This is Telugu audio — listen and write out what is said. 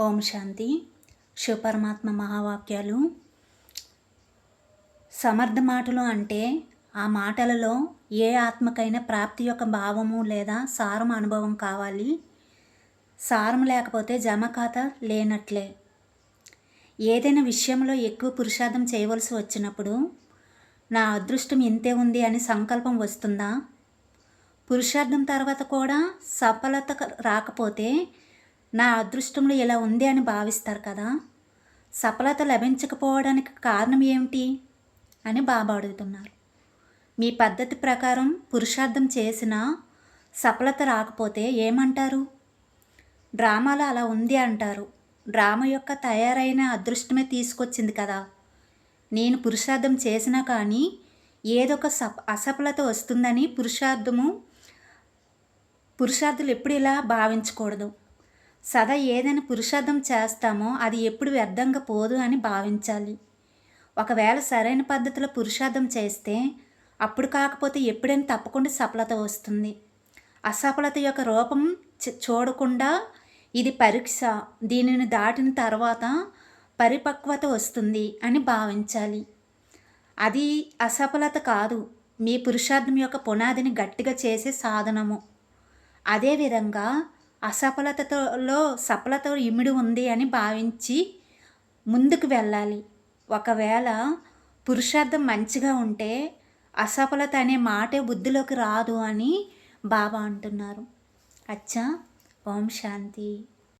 ఓం శాంతి. శివపరమాత్మ మహావాక్యాలు. సమర్థ మాటలు అంటే ఆ మాటలలో ఏ ఆత్మకైనా ప్రాప్తి యొక్క భావము లేదా సారం అనుభవం కావాలి. సారం లేకపోతే జమ ఖాతా లేనట్లే. ఏదైనా విషయంలో ఎక్కువ పురుషార్థం చేయవలసి వచ్చినప్పుడు నా అదృష్టం ఇంతే ఉంది అని సంకల్పం వస్తుందా? పురుషార్థం తర్వాత కూడా సఫలత రాకపోతే నా అదృష్టంలో ఇలా ఉంది అని భావిస్తారు కదా? సఫలత లభించకపోవడానికి కారణం ఏమిటి? అని బాబా అడుగుతున్నారు. మీ పద్ధతి ప్రకారం పురుషార్థం చేసిన సఫలత రాకపోతే ఏమంటారు? డ్రామాలో అలా ఉంది అంటారు. డ్రామా యొక్క తయారైన అదృష్టమే తీసుకొచ్చింది కదా. నేను పురుషార్థం చేసినా కానీ ఏదో ఒక సఫ అసఫలత వస్తుందని పురుషార్థము పురుషార్థులు ఎప్పుడు ఇలా భావించకూడదు. సదా ఏదైనా పురుషార్థం చేస్తామో అది ఎప్పుడు వ్యర్థంగా పోదు అని భావించాలి. ఒకవేళ సరైన పద్ధతిలో పురుషార్థం చేస్తే అప్పుడు కాకపోతే ఎప్పుడైనా తప్పకుండా సఫలత వస్తుంది. అసఫలత యొక్క రూపం చూడకుండా ఇది పరీక్ష దీనిని దాటిన తర్వాత పరిపక్వత వస్తుంది అని భావించాలి. అది అసఫలత కాదు మీ పురుషార్థం యొక్క పునాదిని గట్టిగా చేసే సాధనము. అదేవిధంగా అసఫలతలో సఫలత ఇమిడి ఉంది అని భావించి ముందుకు వెళ్ళాలి. ఒకవేళ పురుషార్థం మంచిగా ఉంటే అసఫలత అనే మాటే బుద్ధిలోకి రాదు అని బాబా అంటున్నారు. అచ్చా ఓం శాంతి.